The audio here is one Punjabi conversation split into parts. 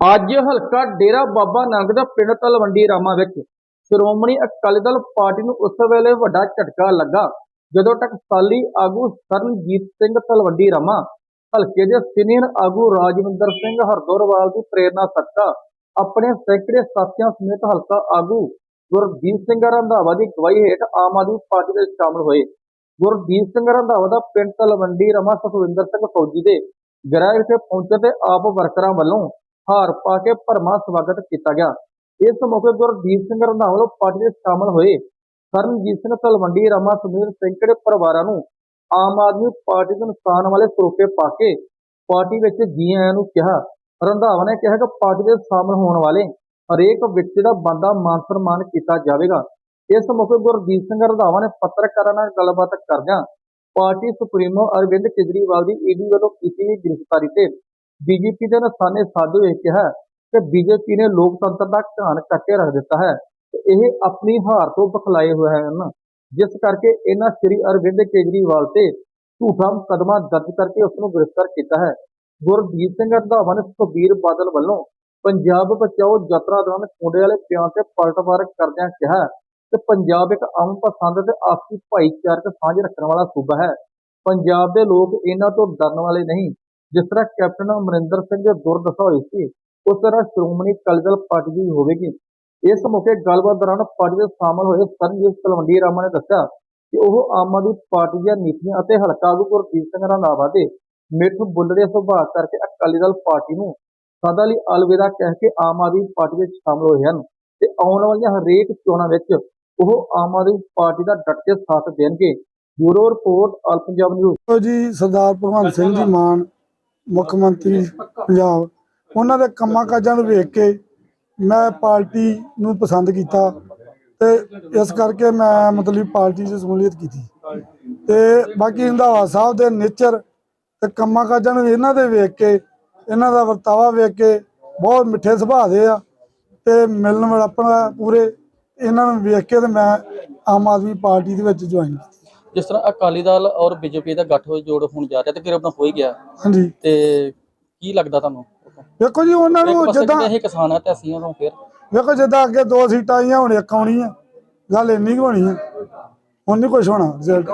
ਅੱਜ ਹਲਕਾ ਡੇਰਾ ਬਾਬਾ ਨਾਨਕ ਦਾ ਪਿੰਡ ਤਲਵੰਡੀ ਰਾਮਾ ਵਿੱਚ ਸ਼੍ਰੋਮਣੀ ਅਕਾਲੀ ਦਲ ਪਾਰਟੀ ਨੂੰ ਉਸ ਵੇਲੇ ਵੱਡਾ ਝਟਕਾ ਲੱਗਾ, ਜਦੋਂ ਟਕਸਾਲੀ ਆਗੂ ਸਰਨਜੀਤ ਸਿੰਘ ਤਲਵੰਡੀ ਰਾਮਾ, ਹਲਕੇ ਦੇ ਸੀਨੀਅਰ ਆਗੂ ਰਾਜਵਿੰਦਰ ਸਿੰਘ ਹਰਦੋਰਵਾਲ ਦੀ ਪ੍ਰੇਰਣਾ ਸਦਕਾ ਆਪਣੇ ਸੈਂਕੜੇ ਸਾਥੀਆਂ ਸਮੇਤ ਹਲਕਾ ਆਗੂ ਗੁਰਦੀਪ ਸਿੰਘ ਰੰਧਾਵਾ ਦੀ ਅਗਵਾਈ ਹੇਠ ਆਮ ਆਦਮੀ ਪਾਰਟੀ ਦੇ ਸ਼ਾਮਲ ਹੋਏ। ਗੁਰਦੀਪ ਸਿੰਘ ਰੰਧਾਵਾ ਦਾ ਪਿੰਡ ਤਲਵੰਡੀ ਰਾਮਾ ਸੁਖਵਿੰਦਰ ਸਿੰਘ ਫੌਜੀ ਦੇ ਗ੍ਰਹਿ ਵਿਖੇ ਪਹੁੰਚਣ ਤੇ ਆਪ ਵਰਕਰਾਂ ਵੱਲੋਂ ਹਾਰ ਪਾ ਕੇ ਭਰਮਾ ਸਵਾਗਤ ਕੀਤਾ ਗਿਆ। ਇਸ ਮੌਕੇ ਗੁਰਦੀਪ ਸਿੰਘ ਰੰਧਾਵਾ ਪਾਰਟੀ ਵਿੱਚ ਸ਼ਾਮਲ ਹੋਏ ਸਰਨਜੀਤ ਸਿੰਘ ਤਲਵੰਡੀ, ਰਾਮਾ ਸਮੇਤ ਸੈਂਕੜੇ ਪਰਿਵਾਰਾਂ ਨੂੰ ਆਮ ਆਦਮੀ ਪਾਰਟੀ ਦੇ ਨੁਕਸਾਨ ਵਾਲੇ ਸਰੋਪੇ ਪਾ ਕੇ ਪਾਰਟੀ ਵਿੱਚ ਜੀ ਆਇਆਂ ਨੂੰ ਕਿਹਾ। ਰੰਧਾਵਾ ਨੇ ਕਿਹਾ ਕਿ ਪਾਰਟੀ ਦੇ ਸ਼ਾਮਲ ਹੋਣ ਵਾਲੇ ਹਰੇਕ ਵਿਅਕਤੀ ਦਾ ਬੰਦਾ ਮਾਨ ਸਨਮਾਨ ਕੀਤਾ ਜਾਵੇਗਾ। ਇਸ ਮੌਕੇ ਗੁਰਦੀਪ ਸਿੰਘ ਰੰਧਾਵਾ ਨੇ ਪੱਤਰਕਾਰਾਂ ਨਾਲ ਗੱਲਬਾਤ ਕਰਦਿਆਂ ਪਾਰਟੀ ਸੁਪਰੀਮੋ ਅਰਵਿੰਦ ਕੇਜਰੀਵਾਲ ਦੀ ਈਡੀ ਵੱਲੋਂ ਕੀਤੀ ਗਈ ਗ੍ਰਿਫਤਾਰੀ ਤੇ ਬੀਜੇਪੀ ਦੇ ਨਿਸ਼ਾਨੇ ਸਾਧਦੇ ਹੋਏ ਕਿਹਾ ਕਿ ਬੀਜੇਪੀ ਨੇ ਲੋਕਤੰਤਰ ਦਾ ਘਾਣ ਕੱਟੇ ਰੱਖ ਦਿੱਤਾ ਹੈ ਤੇ ਇਹ ਆਪਣੀ ਹਾਰ ਤੋਂ ਬਖਲਾਏ ਹੋਏ ਹਨ। ਜਿਸ ਕਰਕੇ ਇਹਨਾਂ ਸ੍ਰੀ ਅਰਵਿੰਦ ਕੇਜਰੀਵਾਲ ਤੇ ਝੂਠਾ ਮੁਕੱਦਮਾ ਦਰਜ ਕਰਕੇ ਉਸ ਨੂੰ ਗ੍ਰਿਫਤਾਰ ਕੀਤਾ ਹੈ। ਗੁਰਦੀਪ ਸਿੰਘ ਰੰਧਾਵਾ ਨੇ ਸੁਖਬੀਰ ਬਾਦਲ ਵੱਲੋਂ ਪੰਜਾਬ ਬਚਾਓ ਯਾਤਰਾ ਦੌਰਾਨ ਖੁੰਡੇ ਵਾਲੇ ਪਿਆਰ ਤੇ ਪਲਟਵਾਰ ਕਰਦਿਆਂ ਕਿਹਾ ਕਿ ਪੰਜਾਬ ਇੱਕ ਅਮਨ ਪਸੰਦ ਤੇ ਆਪਸੀ ਭਾਈਚਾਰਕ ਸਾਂਝ ਰੱਖਣ ਵਾਲਾ ਸੂਬਾ ਹੈ। ਪੰਜਾਬ ਦੇ ਲੋਕ ਇਹਨਾਂ ਤੋਂ ਡਰਨ ਵਾਲੇ ਨਹੀਂ। ਜਿਸ ਤਰ੍ਹਾਂ ਕੈਪਟਨ ਅਮਰਿੰਦਰ ਸਿੰਘ ਦੇ ਦੁਰਦਸ਼ਾ ਹੋਈ ਸੀ ਉਸ ਤਰ੍ਹਾਂ ਸ਼੍ਰੋਮਣੀ ਅਕਾਲੀ ਦਲ ਪਾਰਟੀ ਦੀ ਵੀ ਹੋਵੇਗੀ। ਇਸ ਮੌਕੇ ਗੱਲਬਾਤ ਦੌਰਾਨ ਪਾਰਟੀ ਦੇ ਸ਼ਾਮਲ ਹੋਏ ਸਰਨਜੀਤ ਤਲਵੰਡੀ ਰਾਮਾ ਨੇ ਦੱਸਿਆ ਕਿ ਉਹ ਆਮ ਆਦਮੀ ਪਾਰਟੀ ਦੀਆਂ ਨੀਤੀਆਂ ਅਤੇ ਹਲਕਾ ਆਗੂ ਗੁਰਦੀਪ ਸਿੰਘ ਰੰਧਾਵਾ ਦੇ ਮਿੱਠ ਬੁੱਲਦੇ ਸੁਭਾਅ ਕਰਕੇ ਅਕਾਲੀ ਦਲ ਪਾਰਟੀ ਨੂੰ ਸਦਾ ਲਈ ਅਲਵਿਦਾ ਕਹਿ ਕੇ ਆਮ ਆਦਮੀ ਪਾਰਟੀ ਵਿੱਚ ਸ਼ਾਮਲ ਹੋਏ ਹਨ ਤੇ ਆਉਣ ਵਾਲੀਆਂ ਹਰੇਕ ਚੋਣਾਂ ਵਿੱਚ ਉਹ ਆਮ ਆਦਮੀ ਪਾਰਟੀ ਦਾ ਡਟ ਕੇ ਸਾਥ ਦੇਣਗੇ। Bureau report all Punjab news. ਜੀ ਸਰਦਾਰ ਭਗਵੰਤ ਸਿੰਘ ਜੀ ਮਾਨ ਮੁੱਖ ਮੰਤਰੀ ਪੰਜਾਬ। ਉਹਨਾਂ ਦੇ ਕੰਮਾਂ ਕਾਜਾਂ ਨੂੰ ਵੇਖ ਕੇ ਮੈਂ ਪਾਰਟੀ ਨੂੰ ਪਸੰਦ ਕੀਤਾ ਤੇ ਇਸ ਕਰਕੇ ਮੈਂ ਮਤਲਬ ਪਾਰਟੀ 'ਚ ਸ਼ਮੂਲੀਅਤ ਕੀਤੀ। ਤੇ ਬਾਕੀ ਰੰਧਾਵਾ ਸਾਹਿਬ ਦੇ ਨੇਚਰ ਤੇ ਕੰਮਾਂ ਕਾਜਾਂ ਨੂੰ ਇਹਨਾਂ ਦੇ ਵੇਖ ਕੇ, ਇਹਨਾਂ ਦਾ ਵਰਤਾਵਾ ਵੇਖ ਕੇ ਬਹੁਤ ਮਿੱਠੇ ਸੁਭਾਅ ਦੇ ਆ ਤੇ ਮਿਲਣ ਵਰਤਣਾ ਪੂਰੇ ਇਹਨਾਂ ਨੂੰ ਵੇਖ ਕੇ ਤੇ ਮੈਂ ਆਮ ਆਦਮੀ ਪਾਰਟੀ ਦੇ ਵਿੱਚ ਜੁਆਇਨ ਕੀਤਾ। ਜਿਸ ਤਰ੍ਹਾਂ ਅਕਾਲੀ ਦਲ ਔਰ ਬੀਜੇਪੀ ਦਾ ਗੱਠ ਜੋੜ ਹੋਣ ਜਾ ਰਿਹਾ ਤੇ ਕਿਰਨ ਹੋ ਹੀ ਗਿਆ। ਹਾਂਜੀ। ਤੇ ਕੀ ਲੱਗਦਾ ਤੁਹਾਨੂੰ? ਵੇਖੋ ਜੀ ਉਹਨਾਂ ਨੂੰ ਜਿੱਦਾਂ ਇਹ ਕਿਸਾਨ ਆ ਤੇ ਅਸੀਂ ਉਦੋਂ ਫਿਰ ਵੇਖੋ ਜਿੱਦਾਂ ਅੱਗੇ ਦੋ ਸੀਟਾਂ ਆਈਆਂ ਹੁਣ ਇੱਕ ਆਉਣੀ ਆ। ਗੱਲ ਇੰਨੀ ਕੁ ਹੋਣੀ ਆ। ਹੁਣ ਨਹੀਂ ਕੁਝ ਹੋਣਾ।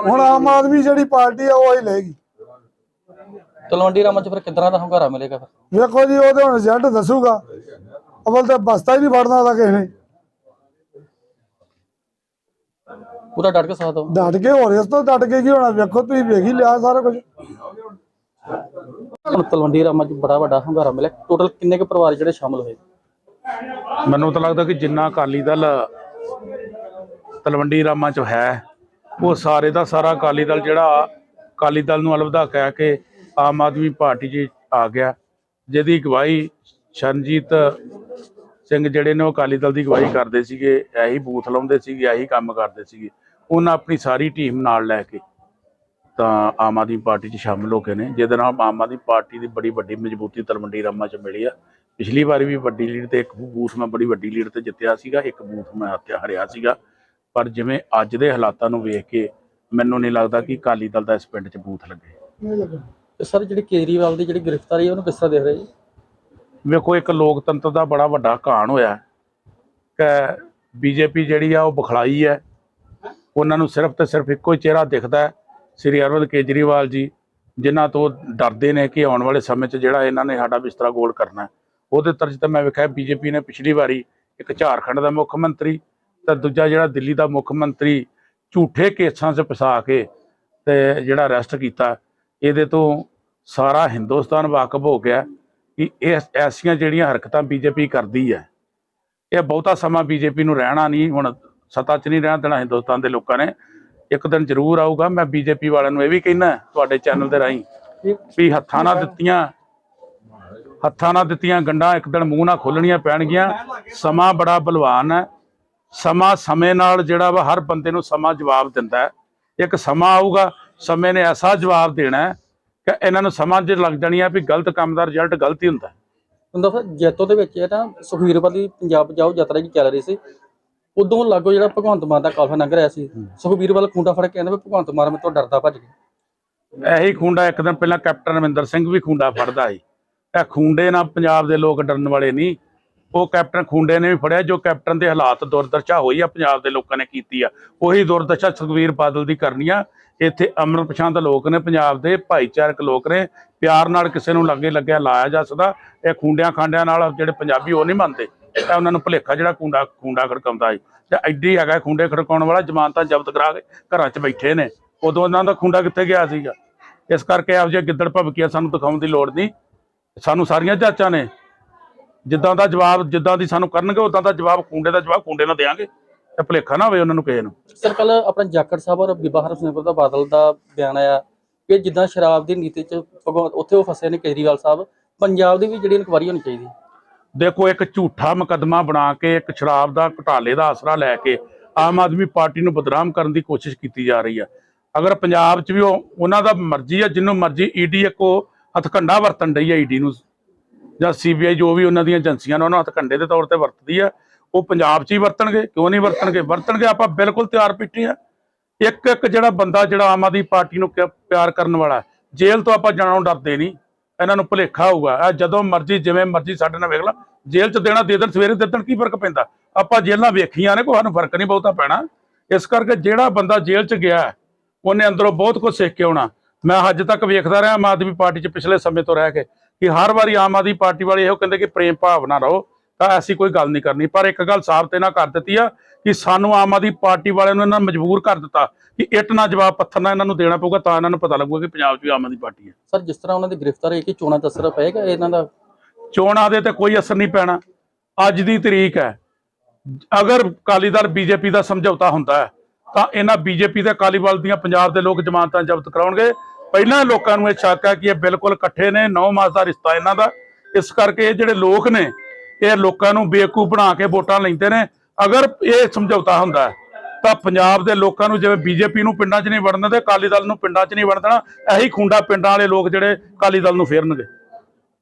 ਹੁਣ ਆਮ ਆਦਮੀ ਜਿਹੜੀ ਪਾਰਟੀ ਆ ਉਹ ਹੀ ਲਏਗੀ। ਤਲਵੰਡੀ ਰਾਮਾ ਚ ਫਿਰ ਕਿੱਦਾਂ ਦਾ ਹੰਗਾਰਾ ਮਿਲੇਗਾ ਫਿਰ? ਵੇਖੋ ਜੀ ਉਹਦੇ ਹੁਣ ਰਿਜ਼ਲਟ ਦੱਸੂਗਾ। ਅਵਲ ਤਾਂ ਬਸਤਾ ਹੀ ਨਹੀਂ ਵੜਨਾ ਉਹਦਾ ਕਿਸੇ ਨੇ। ਪੂਰਾ ਡਟ ਕੇ ਸਾਥ ਡਟ ਕੇ ਹੋਰ ਇਸ ਤੋਂ ਡਟ ਕੇ ਕੀ ਹੋਣਾ ਵੇਖੋ ਤੁਸੀਂ ਵੇਖ ਹੀ ਲਿਆ ਸਾਰਾ ਕੁਝ। ਹੁਣ ਤਲਵੰਡੀ ਰਾਮਾ ਚ ਬੜਾ ਵੱਡਾ ਹੰਗਾਰਾ ਮਿਲਿਆ। ਟੋਟਲ ਕਿੰਨੇ ਕੁ ਪਰਿਵਾਰ ਜਿਹੜੇ ਸ਼ਾਮਲ ਹੋਏ? ਮੈਨੂੰ ਤਾਂ ਲੱਗਦਾ ਕਿ ਜਿੰਨਾ ਅਕਾਲੀ ਦਲ ਤਲਵੰਡੀ ਰਾਮਾਂ ਚ ਹੈ ਉਹ ਸਾਰੇ ਦਾ ਸਾਰਾ ਅਕਾਲੀ ਦਲ ਜਿਹੜਾ ਅਕਾਲੀ ਦਲ ਨੂੰ ਅਲਵਿਦਾ ਕਹਿ ਕੇ ਆਮ ਆਦਮੀ ਪਾਰਟੀ 'ਚ ਆ ਗਿਆ। ਜਿਹਦੀ ਅਗਵਾਈ ਸ਼ਰਨਜੀਤ ਸਿੰਘ ਜਿਹੜੇ ਨੇ ਉਹ ਅਕਾਲੀ ਦਲ ਦੀ ਅਗਵਾਈ ਕਰਦੇ ਸੀਗੇ, ਇਹੀ ਬੂਥ ਲਾਉਂਦੇ ਸੀਗੇ, ਇਹੀ ਕੰਮ ਕਰਦੇ ਸੀਗੇ। ਉਹਨਾਂ ਆਪਣੀ ਸਾਰੀ ਟੀਮ ਨਾਲ ਲੈ ਕੇ ਤਾਂ ਆਮ ਆਦਮੀ ਪਾਰਟੀ 'ਚ ਸ਼ਾਮਲ ਹੋ ਗਏ ਨੇ। ਜਿਹਦੇ ਨਾਲ ਆਮ ਆਦਮੀ ਪਾਰਟੀ ਦੀ ਬੜੀ ਵੱਡੀ ਮਜ਼ਬੂਤੀ ਤਲਵੰਡੀ ਰਾਮਾਂ 'ਚ ਮਿਲੀ ਆ। ਪਿਛਲੀ ਵਾਰੀ ਵੀ ਵੱਡੀ ਲੀਡ ਤੇ ਇੱਕ ਬੂਥ ਮੈਂ ਬੜੀ ਵੱਡੀ ਲੀਡ ਤੇ ਜਿੱਤਿਆ ਸੀਗਾ, ਇੱਕ ਬੂਥ ਮੈਂ ਹੱਤਿਆ ਹਰਿਆ ਸੀਗਾ। ਪਰ ਜਿਵੇਂ ਅੱਜ ਦੇ ਹਾਲਾਤਾਂ ਨੂੰ ਵੇਖ ਕੇ ਮੈਨੂੰ ਨਹੀਂ ਲੱਗਦਾ ਕਿ ਅਕਾਲੀ ਦਲ ਦਾ ਇਸ ਪਿੰਡ 'ਚ ਬੂਥ ਲੱਗੇ। ਤੇ ਸਰ, ਜਿਹੜੀ ਕੇਜਰੀਵਾਲ ਦੀ ਜਿਹੜੀ ਗ੍ਰਿਫਤਾਰੀ ਉਹਨੂੰ ਕਿਸ ਤਰ੍ਹਾਂ ਦੇਖ ਰਹੇ ਜੀ? ਵੇਖੋ, ਇੱਕ ਲੋਕਤੰਤਰ ਦਾ ਬੜਾ ਵੱਡਾ ਘਾਣ ਹੋਇਆ ਕਿ ਬੀਜੇਪੀ ਜਿਹੜੀ ਆ, ਉਹ ਬਖਲਾਈ ਹੈ। ਉਹਨਾਂ ਨੂੰ ਸਿਰਫ ਤੇ ਸਿਰਫ ਇੱਕੋ ਹੀ ਚਿਹਰਾ ਦਿਖਦਾ ਹੈ, ਸ੍ਰੀ ਅਰਵਿੰਦ ਕੇਜਰੀਵਾਲ ਜੀ, ਜਿਨ੍ਹਾਂ ਤੋਂ ਡਰਦੇ ਨੇ ਕਿ ਆਉਣ ਵਾਲੇ ਸਮੇਂ 'ਚ ਜਿਹੜਾ ਇਹਨਾਂ ਨੇ ਸਾਡਾ ਬਿਸਤਰਾ ਗੋਲ ਕਰਨਾ ਉਹਦੇ ਤਰਜ ਤੇ ਮੈਂ ਵੇਖਿਆ, ਬੀਜੇਪੀ ਨੇ ਪਿਛਲੀ ਵਾਰੀ ਇੱਕ ਝਾਰਖੰਡ ਦਾ ਮੁੱਖ ਮੰਤਰੀ ਤੇ ਦੂਜਾ ਜਿਹੜਾ ਦਿੱਲੀ ਦਾ ਮੁੱਖ ਮੰਤਰੀ ਝੂਠੇ ਕੇਸਾਂ 'ਚ ਫਸਾ ਕੇ ਤੇ ਜਿਹੜਾ ਅਰੈਸਟ ਕੀਤਾ। ਇਹਦੇ ਤੋਂ ਸਾਰਾ ਹਿੰਦੁਸਤਾਨ ਵਾਕਫ ਹੋ ਗਿਆ। ਕਿ ਇਹ ਐਸੀਆਂ ਜਿਹੜੀਆਂ ਹਰਕਤਾਂ ਬੀਜੇਪੀ ਕਰਦੀ ਹੈ, ਇਹ ਬਹੁਤਾ ਸਮਾਂ ਬੀਜੇਪੀ ਨੂੰ ਰਹਿਣਾ ਨਹੀਂ, ਹੁਣ ਸੱਤਾ 'ਚ ਨਹੀਂ ਰਹਿਣਾ ਦੇਣਾ ਹਿੰਦੁਸਤਾਨ ਦੇ ਲੋਕਾਂ ਨੇ। ਇੱਕ ਦਿਨ ਜ਼ਰੂਰ ਆਊਗਾ, ਮੈਂ ਬੀਜੇਪੀ ਵਾਲਿਆਂ ਨੂੰ ਇਹ ਵੀ ਕਹਿਣਾ ਤੁਹਾਡੇ ਚੈਨਲ ਦੇ ਰਾਹੀਂ, ਵੀ ਹੱਥਾਂ ਨਾਲ ਦਿੱਤੀਆਂ, ਹੱਥਾਂ ਨਾਲ ਦਿੱਤੀਆਂ ਗੰਢਾਂ ਇੱਕ ਦਿਨ ਮੂੰਹ ਨਾਲ ਖੋਲਣੀਆਂ ਪੈਣਗੀਆਂ। ਸਮਾਂ ਬੜਾ ਬਲਵਾਨ ਹੈ। ਸਮਾਂ ਸਮੇਂ ਨਾਲ ਜਿਹੜਾ ਵਾ ਹਰ ਬੰਦੇ ਨੂੰ ਸਮਾਂ ਜਵਾਬ ਦਿੰਦਾ ਹੈ। ਇੱਕ ਸਮਾਂ ਆਊਗਾ, ਸਮੇਂ ਨੇ ਐਸਾ ਜਵਾਬ ਦੇਣਾ ਹੈ ਕਿ ਇਹਨਾਂ ਨੂੰ ਸਮਾਂ ਜੇ ਲੱਗ ਜਾਣੀ ਆ ਵੀ ਗਲਤ ਕੰਮ ਦਾ ਰਿਜ਼ਲਟ ਗਲਤ ਹੀ ਹੁੰਦਾ। ਹੁੰਦਾ ਫਿਰ ਜੈਤੋ ਦੇ ਵਿੱਚ ਇਹ ਤਾਂ ਸੁਖਵੀਰ ਵਾਲੀ ਪੰਜਾਬ ਜਾਓ ਯਾਤਰਾ ਜੀ ਚੱਲ ਰਹੀ ਸੀ ਉਦੋਂ ਲਾਗੋ ਜਿਹੜਾ ਭਗਵੰਤ ਮਾਨ ਦਾ ਕਾਫਲਾ ਲੰਘ ਰਿਹਾ ਸੀ ਸੁਖਵੀਰ ਵਾਲਾ ਖੁੰਡਾ ਫੜ ਕੇ ਕਹਿੰਦਾ ਵੀ ਭਗਵੰਤ ਮਾਨ ਮੇਰੇ ਤੋਂ ਡਰਦਾ ਭੱਜ ਗਿਆ। ਇਹੀ ਖੁੰਡਾ ਇੱਕ ਦਿਨ ਪਹਿਲਾਂ ਕੈਪਟਨ ਅਮਰਿੰਦਰ ਸਿੰਘ ਵੀ ਖੁੰਡਾ ਫੜਦਾ ਸੀ। ਇਹ ਖੁੰਡੇ ਨਾਲ ਪੰਜਾਬ ਦੇ ਲੋਕ ਡਰਨ ਵਾਲੇ ਨਹੀਂ ਉਹ ਕੈਪਟਨ ਖੁੰਡੇ ਨੇ ਵੀ ਫੜਿਆ, ਜੋ ਕੈਪਟਨ ਦੇ ਹਾਲਾਤ ਦੁਰਦਸ਼ਾ ਹੋਈ ਆ, ਪੰਜਾਬ ਦੇ ਲੋਕਾਂ ਨੇ ਕੀਤੀ ਆ। ਉਹੀ ਦੁਰਦਸ਼ਾ ਸੁਖਵੀਰ ਬਾਦਲ ਦੀ ਕਰਨੀ ਆ। ਇੱਥੇ ਅਮਰ ਪਛਾਣ ਲੋਕ ਨੇ, ਪੰਜਾਬ ਦੇ ਭਾਈਚਾਰਕ ਲੋਕ ਨੇ, ਪਿਆਰ ਨਾਲ ਕਿਸੇ ਨੂੰ ਲੱਗੇ ਲੱਗਿਆ ਲਾਇਆ ਜਾ ਸਕਦਾ। ਇਹ ਖੁੰਡਿਆਂ ਖਾਂਡਿਆਂ ਨਾਲ ਜਿਹੜੇ ਪੰਜਾਬੀ ਉਹ ਨਹੀਂ ਮੰਨਦੇ। ਤਾਂ ਉਹਨਾਂ ਨੂੰ ਭੁਲੇਖਾ ਜਿਹੜਾ ਖੁੰਡਾ ਖੁੰਡਾ ਖੜਕਾਉਂਦਾ ਹੈ। ਜਾਂ ਐਡੀ ਹੈਗਾ ਖੁੰਡੇ ਖੜਕਾਉਣ ਵਾਲਾ ਜ਼ਮਾਨਤਾਂ ਜ਼ਬਤ ਕਰਾ ਕੇ ਘਰਾਂ 'ਚ ਬੈਠੇ ਨੇ। ਉਦੋਂ ਉਹਨਾਂ ਦਾ ਖੁੰਡਾ ਕਿੱਥੇ ਗਿਆ ਸੀਗਾ? ਇਸ ਕਰਕੇ ਆਪ ਜੇ ਗਿੱਦੜ ਭਵਕੀਆ ਸਾਨੂੰ ਦਿਖਾਉਣ ਦੀ ਲੋੜ ਨਹੀਂ। ਸਾਨੂੰ ਸਾਰੀਆਂ ਜਾਂਚਾਂ ਨੇ। ਜਿੱਦਾਂ ਦਾ ਜਵਾਬ ਜਿੱਦਾਂ ਦੀ ਸਾਨੂੰ ਕਰਨਗੇ ਉਦਾਂ ਦਾ ਜਵਾਬ ਖੁੰਡੇ ਦਾ ਜਵਾਬ ਖੁੰਡੇ ਨਾਲ ਦੇਾਂਗੇ ਤੇ ਭੁਲੇਖਾ ਨਾ ਹੋਵੇ ਉਹਨਾਂ ਨੂੰ ਕਿਸੇ ਨੂੰ। ਸਰ ਕੱਲ ਆਪਣਾ ਜਾਖੜ ਸਾਹਿਬ ਔਰ ਬੀਬਾ ਹਰਸਿੰਘ ਦਾ ਬਾਦਲ ਦਾ ਬਿਆਨ ਆਇਆ ਕਿ ਜਿੱਦਾਂ ਸ਼ਰਾਬ ਦੀ ਨੀਤੀ ਚ ਭਗਵੰਤ ਉੱਥੇ ਉਹ ਫਸੇ ਨੇ ਕੇਜਰੀਵਾਲ ਸਾਹਿਬ ਪੰਜਾਬ ਦੀ ਵੀ ਜਿਹੜੀ ਇਨਕੁਆਰੀ ਹੋਣੀ ਚਾਹੀਦੀ। ਦੇਖੋ ਇੱਕ ਝੂਠਾ ਮੁਕੱਦਮਾ ਬਣਾ ਕੇ ਇੱਕ ਸ਼ਰਾਬ ਦਾ ਘੁਟਾਲੇ ਦਾ ਆਸਰਾ ਲੈ ਕੇ ਆਮ ਆਦਮੀ ਪਾਰਟੀ ਨੂੰ ਬਦਨਾਮ ਕਰਨ ਦੀ ਕੋਸ਼ਿਸ਼ ਕੀਤੀ ਜਾ ਰਹੀ ਆ। ਅਗਰ ਪੰਜਾਬ 'ਚ ਵੀ ਉਹ ਉਹਨਾਂ ਦਾ ਮਰਜ਼ੀ ਆ ਜਿੰਨੂੰ ਮਰਜ਼ੀ ਈਡੀ ਇੱਕੋ ਹਥਕੰਡਾ ਵਰਤਣ ਡਈ ਆ ਈਡੀ ਨੂੰ। ਜਾਂ ਸੀਬੀਆਈ ਜੋ ਵੀ ਉਹਨਾਂ ਦੀਆਂ ਏਜੰਸੀਆਂ ਨੇ ਉਹਨਾਂ ਹੱਥ ਹਥਕੰਡੇ ਦੇ ਤੌਰ ਤੇ ਵਰਤਦੀ ਆ, ਉਹ ਪੰਜਾਬ 'ਚ ਹੀ ਵਰਤਣਗੇ, ਕਿਉਂ ਨਹੀਂ ਵਰਤਣਗੇ? ਵਰਤਣਗੇ ਆਪਾਂ ਬਿਲਕੁਲ ਤਿਆਰ ਪਿੱਟੇ ਆ। ਇੱਕ ਇੱਕ ਜਿਹੜਾ ਬੰਦਾ ਜਿਹੜਾ ਆਮ ਆਦਮੀ ਪਾਰਟੀ ਨੂੰ ਪਿਆਰ ਕਰਨ ਵਾਲਾ, ਜੇਲ੍ਹ ਤੋਂ ਆਪਾਂ ਜਾਣੋਂ ਡਰਦੇ ਨਹੀਂ। ਇਹਨਾਂ ਨੂੰ ਭੁਲੇਖਾ ਹੋਊਗਾ। ਇਹ ਜਦੋਂ ਮਰਜ਼ੀ, ਜਿਵੇਂ ਮਰਜ਼ੀ ਸਾਡੇ ਨਾਲ ਵੇਖ ਲਾ, ਜੇਲ੍ਹ 'ਚ ਦੇਣਾ, ਦੇ ਦੇਣ, ਸਵੇਰੇ ਦੇ ਦੇਣ ਕੀ ਫ਼ਰਕ ਪੈਂਦਾ? ਆਪਾਂ ਜੇਲ੍ਹਾਂ ਵੇਖੀਆਂ ਨੇ, ਕੋਈ ਸਾਨੂੰ ਫ਼ਰਕ ਨਹੀਂ ਬਹੁਤਾ ਪੈਣਾ। ਇਸ ਕਰਕੇ ਜਿਹੜਾ ਬੰਦਾ ਜੇਲ੍ਹ 'ਚ ਗਿਆ, ਉਹਨੇ ਅੰਦਰੋਂ ਬਹੁਤ ਕੁਝ ਸਿੱਖ ਕੇ ਆਉਣਾ। ਮੈਂ ਅੱਜ ਤੱਕ ਵੇਖਦਾ ਰਿਹਾ ਆਮ ਆਦਮੀ ਪਾਰਟੀ 'ਚ ਪਿਛਲੇ ਸਮੇਂ ਤੋਂ ਰਹਿ ਕੇ। ਕਿ ਹਰ ਵਾਰੀ ਆਮ ਆਦਮੀ ਪਾਰਟੀ ਵਾਲੇ ਇਹੋ ਕਹਿੰਦੇ ਕਿ ਪ੍ਰੇਮ ਭਾਵਨਾ ਰਹੋ ਤਾਂ ਐਸੀ ਕੋਈ ਗੱਲ ਨਹੀਂ ਕਰਨੀ। ਪਰ ਇੱਕ ਗੱਲ ਸਾਫ਼ ਤੇ ਨਾ ਕਰ ਦਿੱਤੀ ਆ ਕਿ ਸਾਨੂੰ ਆਮ ਆਦਮੀ ਪਾਰਟੀ ਵਾਲਿਆਂ ਨੂੰ ਇਹਨਾਂ ਨੇ ਮਜਬੂਰ ਕਰ ਦਿੱਤਾ ਕਿ ਇੱਟ ਨਾ ਜਵਾਬ ਪੱਥਰ ਨਾ ਇਹਨਾਂ ਨੂੰ ਦੇਣਾ ਪਊਗਾ ਤਾਂ ਇਹਨਾਂ ਨੂੰ ਪਤਾ ਲੱਗੂਗਾ ਕਿ ਪੰਜਾਬ 'ਚ ਵੀ ਆਮ ਆਦਮੀ ਪਾਰਟੀ ਹੈ। ਸਰ ਜਿਸ ਤਰ੍ਹਾਂ ਉਹਨਾਂ ਦੀ ਗ੍ਰਿਫਤਾਰੀ ਕਿ ਚੋਣਾਂ ਦਾ ਅਸਰ ਪਏਗਾ ਇਹਨਾਂ ਦਾ? ਚੋਣਾਂ ਦੇ ਤੇ ਕੋਈ ਅਸਰ ਨਹੀਂ ਪੈਣਾ। ਅੱਜ ਦੀ ਤਰੀਕ ਹੈ। ਅਗਰ ਅਕਾਲੀ ਦਲ ਬੀਜੇਪੀ ਦਾ ਸਮਝੌਤਾ ਹੁੰਦਾ ਹੈ ਤਾਂ ਇਹਨਾਂ ਬੀਜੇਪੀ ਤੇ ਅਕਾਲੀ ਦਲ ਦੀਆਂ ਪੰਜਾਬ ਦੇ ਲੋਕ ਜ਼ਮਾਨਤਾਂ ਜ਼ਬਤ ਕਰਾਉਣਗੇ। ਪਹਿਲਾਂ ਲੋਕਾਂ ਨੂੰ ਇਹ ਸ਼ੱਕ ਹੈ ਕਿ ਇਹ ਬਿਲਕੁਲ ਇਕੱਠੇ ਨੇ 9 ਮਾਸ ਦਾ ਰਿਸ਼ਤਾ ਇਹਨਾਂ ਦਾ। ਇਸ ਕਰਕੇ ਇਹ ਜਿਹੜੇ ਲੋਕ ਨੇ, ਇਹ ਲੋਕਾਂ ਨੂੰ ਬੇਵਕੂਫ ਬਣਾ ਕੇ ਵੋਟਾਂ ਲੈਂਦੇ ਨੇ। ਅਗਰ ਇਹ ਸਮਝੌਤਾ ਹੁੰਦਾ ਤਾਂ ਪੰਜਾਬ ਦੇ ਲੋਕਾਂ ਨੂੰ ਜਿਵੇਂ ਬੀਜੇਪੀ ਨੂੰ ਪਿੰਡਾਂ 'ਚ ਨਹੀਂ ਵੜਨ ਦਿੰਦੇ, ਅਕਾਲੀ ਦਲ ਨੂੰ ਪਿੰਡਾਂ 'ਚ ਨਹੀਂ ਵੜਨ ਦੇਣਾ, ਇਹੀ ਖੁੰਡਾ ਪਿੰਡਾਂ ਵਾਲੇ ਲੋਕ ਜਿਹੜੇ ਅਕਾਲੀ ਦਲ ਨੂੰ ਫੇਰਨਗੇ।